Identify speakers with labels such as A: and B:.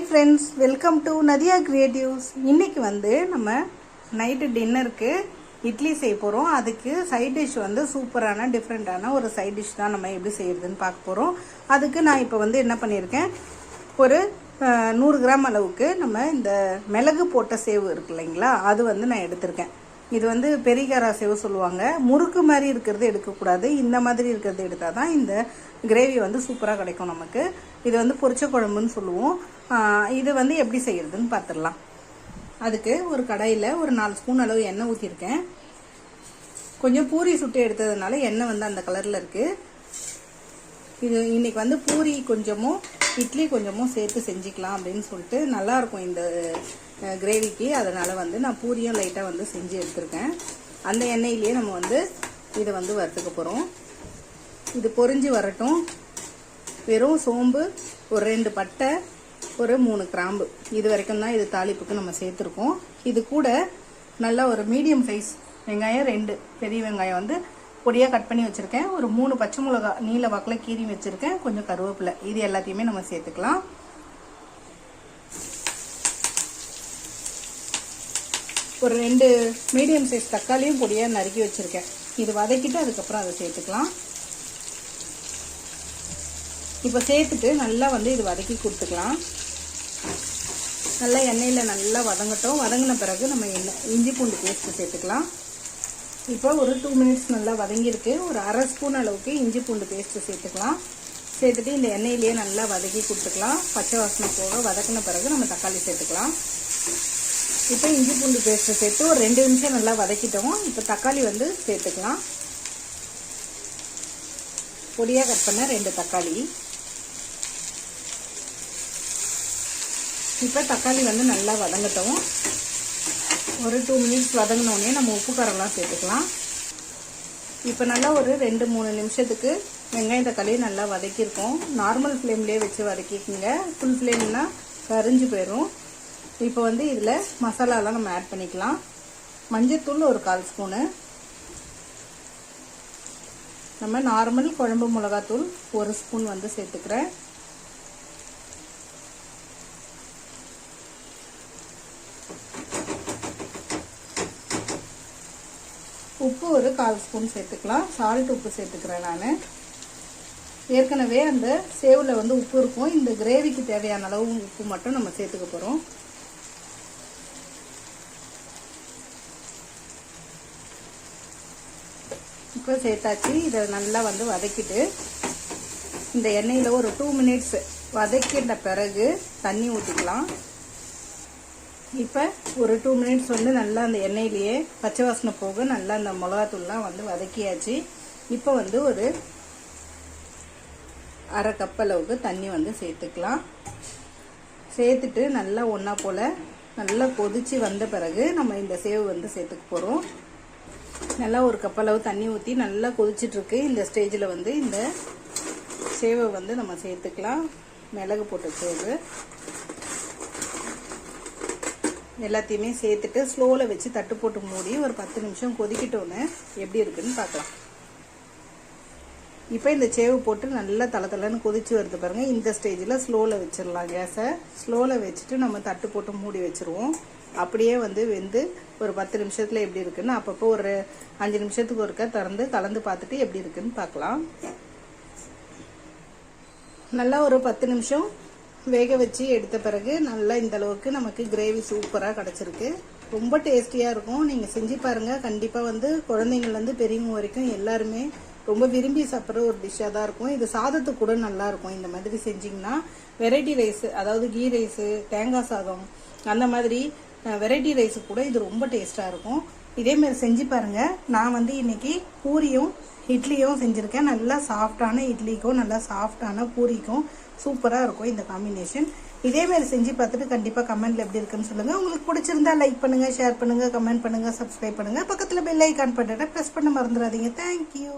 A: Hi friends welcome to Nadiya creatives இன்றைக்கி வந்து நம்ம நைட்டு டின்னருக்கு இட்லி செய்ய போகிறோம் அதுக்கு சைட் டிஷ் வந்து சூப்பரான டிஃப்ரெண்ட்டான ஒரு சைட் டிஷ் தான் நம்ம எப்படி செய்கிறதுன்னு பார்க்க போகிறோம் அதுக்கு நான் இப்போ வந்து என்ன பண்ணியிருக்கேன்? ஒரு நூறு கிராம் அளவுக்கு நம்ம இந்த மிளகு போட்ட சேவு இருக்கு இல்லைங்களா? அது வந்து நான் எடுத்திருக்கேன். இது வந்து பெரிகாரா சேவு சொல்லுவாங்க. முறுக்கு மாதிரி இருக்கிறது எடுக்கக்கூடாது. இந்த மாதிரி இருக்கிறது எடுத்தால் தான் இந்த கிரேவி வந்து சூப்பராக கிடைக்கும் நமக்கு. இது வந்து பொரிச்ச குழம்புன்னு சொல்லுவோம். இது வந்து எப்படி செய்கிறதுன்னு பார்த்துடலாம் அதுக்கு ஒரு கடாயில் ஒரு நாலு ஸ்பூன் அளவு எண்ணெய் ஊற்றிருக்கேன் கொஞ்சம் பூரி சுட்டு எடுத்ததுனால எண்ணெய் வந்து அந்த கலரில் இருக்குது இது இன்னைக்கு வந்து பூரி கொஞ்சமும் இட்லி கொஞ்சமும் சேர்த்து செஞ்சுக்கலாம் அப்படின்னு சொல்லிட்டு நல்லாயிருக்கும் இந்த கிரேவிக்கு. அதனால் வந்து நான் பூரியும் லைட்டாக வந்து செஞ்சு எடுத்திருக்கேன். அந்த எண்ணெயிலேயே நம்ம வந்து இதை வந்து வறுத்துக்க போகிறோம் இது பொறிஞ்சு வரட்டும். வெறும் சோம்பு ஒரு ரெண்டு பட்டை ஒரு மூணு கிராம்பு. இது வரைக்கும் தான் இது தாளிப்புக்கு நம்ம சேர்த்துருக்கோம். இது கூட நல்லா ஒரு மீடியம் சைஸ் வெங்காயம் ரெண்டு. பெரிய வெங்காயம் வந்து பொடியாக கட் பண்ணி வச்சுருக்கேன். ஒரு மூணு பச்சை மிளகா நீல வாக்கில் கீரி வச்சுருக்கேன். கொஞ்சம் கருவேப்பிலை. இது எல்லாத்தையுமே நம்ம சேர்த்துக்கலாம். ஒரு ரெண்டு மீடியம் சைஸ் தக்காளியும் பொடியாக நறுக்கி வச்சுருக்கேன். இது வதக்கிட்டு அதுக்கப்புறம் அதை சேர்த்துக்கலாம். இப்போ சேர்த்துட்டு நல்லா வந்து இது வதக்கி கொடுத்துக்கலாம். நல்லா எண்ணெயில் நல்லா வதங்கட்டும். வதங்கின பிறகு நம்ம எண்ணெய் இஞ்சி பூண்டு பேஸ்ட்டு சேர்த்துக்கலாம். இப்போ ஒரு டூ மினிட்ஸ் நல்லா வதங்கியிருக்கு. ஒரு அரை ஸ்பூன் அளவுக்கு இஞ்சி பூண்டு பேஸ்ட்டு சேர்த்துக்கலாம். சேர்த்துட்டு இந்த எண்ணெயிலேயே நல்லா வதக்கி கொடுத்துக்கலாம். பச்சை வாசனை போக வதக்கின பிறகு நம்ம தக்காளி சேர்த்துக்கலாம். இப்போ இஞ்சி பூண்டு பேஸ்ட்டு சேர்த்து ஒரு ரெண்டு நிமிஷம் நல்லா வதக்கிட்டோம். இப்போ தக்காளி வந்து சேர்த்துக்கலாம். பொடியாக கட் பண்ண ரெண்டு தக்காளி. இப்போ தக்காளி வந்து நல்லா வதங்கட்டும். ஒரு டூ மினிட்ஸ் வதங்கினோடனே நம்ம உப்பு காரம்லாம் சேர்த்துக்கலாம். இப்போ நல்லா ஒரு ரெண்டு மூணு நிமிஷத்துக்கு வெங்காயம் தக்காளி நல்லா வதக்கியிருக்கோம். நார்மல் ஃப்ளேம்லேயே வச்சு வதக்கிக்கோங்க ஃபுல் ஃப்ளேம்னா கரிஞ்சு போயிடும் இப்போ வந்து இதில் மசாலாலாம் நம்ம ஆட் பண்ணிக்கலாம். மஞ்சத்தூள் ஒரு கால் ஸ்பூனு. நம்ம நார்மல் குழம்பு மிளகாத்தூள் ஒரு ஸ்பூன் வந்து சேர்த்துக்கிறேன். உப்பு ஒரு கால் ஸ்பூன் சேர்த்துக்கலாம். சால்ட் உப்பு சேர்த்துக்கிறேன் நான். ஏற்கனவே அந்த சேவில் வந்து உப்பு இருக்கும். இந்த கிரேவிக்கு தேவையான அளவு உப்பு மட்டும் நம்ம சேர்த்துக்க போகிறோம் இப்போ சேர்த்தாச்சு. இதை நல்லா வந்து வதக்கிட்டு இந்த எண்ணெயில் ஒரு டூ மினிட்ஸ் வதக்கிட்ட பிறகு தண்ணி ஊற்றிக்கலாம் இப்போ ஒரு டூ மினிட்ஸ் வந்து நல்லா அந்த எண்ணெயிலேயே பச்சை வாசனை போக நல்லா அந்த மிளகாத்தூள்லாம் வந்து வதக்கியாச்சு. இப்போ வந்து ஒரு அரை கப் அளவுக்கு தண்ணி வந்து சேர்த்துக்கலாம். சேர்த்துட்டு நல்லா ஒன்றா போல் நல்லா கொதிச்சு வந்த பிறகு நம்ம இந்த சேவு வந்து சேர்த்துக்க போகிறோம் நல்லா ஒரு கப் அளவு தண்ணி ஊற்றி நல்லா கொதிச்சிட்ருக்கு. இந்த ஸ்டேஜில் வந்து இந்த சேவை வந்து நம்ம சேர்த்துக்கலாம். மிளகு போட்ட சேவு. எல்லாத்தையுமே சேர்த்துட்டு ஸ்லோவில் வச்சு தட்டு போட்டு மூடி ஒரு பத்து நிமிஷம் கொதிக்கிட்டோன்னு எப்படி இருக்குன்னு பார்க்கலாம். இப்போ இந்த சேவு போட்டு நல்லா தலை தலைன்னு கொதிச்சு வருது பாருங்கள் இந்த ஸ்டேஜில் ஸ்லோவில் வச்சிடலாம் கேஸை ஸ்லோவில் வச்சுட்டு நம்ம தட்டு போட்டு மூடி வச்சுருவோம். அப்படியே வந்து வெந்து ஒரு பத்து நிமிஷத்தில் எப்படி இருக்குன்னு அப்பப்போ ஒரு அஞ்சு நிமிஷத்துக்கு ஒருக்க திறந்து கலந்து பார்த்துட்டு எப்படி இருக்குன்னு பார்க்கலாம். நல்லா ஒரு பத்து நிமிஷம் வேக வச்சு எடுத்த பிறகு நல்லா இந்த அளவுக்கு நமக்கு கிரேவி சூப்பராக கிடச்சிருக்கு. ரொம்ப டேஸ்டியாக இருக்கும். நீங்கள் செஞ்சு பாருங்கள் கண்டிப்பாக வந்து குழந்தைங்கள்லேருந்து பெரியவங்க வரைக்கும் எல்லாருமே ரொம்ப விரும்பி சாப்பிட்ற ஒரு டிஷ்ஷாக தான் இருக்கும். இது சாதத்துக்கு கூட நல்லா இருக்கும். இந்த மாதிரி செஞ்சிங்கன்னா வெரைட்டி ரைஸு அதாவது கீ ரைஸு தேங்காய் சாதம் அந்த மாதிரி வெரைட்டி ரைஸு கூட இது ரொம்ப டேஸ்ட்டாக இருக்கும். இதேமாரி செஞ்சு பாருங்கள் நான் வந்து இன்றைக்கி பூரியும் இட்லியும் செஞ்சுருக்கேன். நல்லா சாஃப்டான இட்லிக்கும் நல்லா சாஃப்டான பூரிக்கும். சூப்பராக இருக்கும் இந்த காம்பினேஷன் இதேமாரி செஞ்சு பார்த்துட்டு கண்டிப்பாக கமெண்ட்டில் எப்படி இருக்குன்னு சொல்லுங்கள் உங்களுக்கு பிடிச்சிருந்தா லைக் பண்ணுங்கள் ஷேர் பண்ணுங்கள் கமெண்ட் பண்ணுங்கள் சப்ஸ்கிரைப் பண்ணுங்கள் பக்கத்தில் பெல் ஐக்கான் பட்டனை ப்ரெஸ் பண்ண மறந்துடாதீங்க. தேங்க்யூ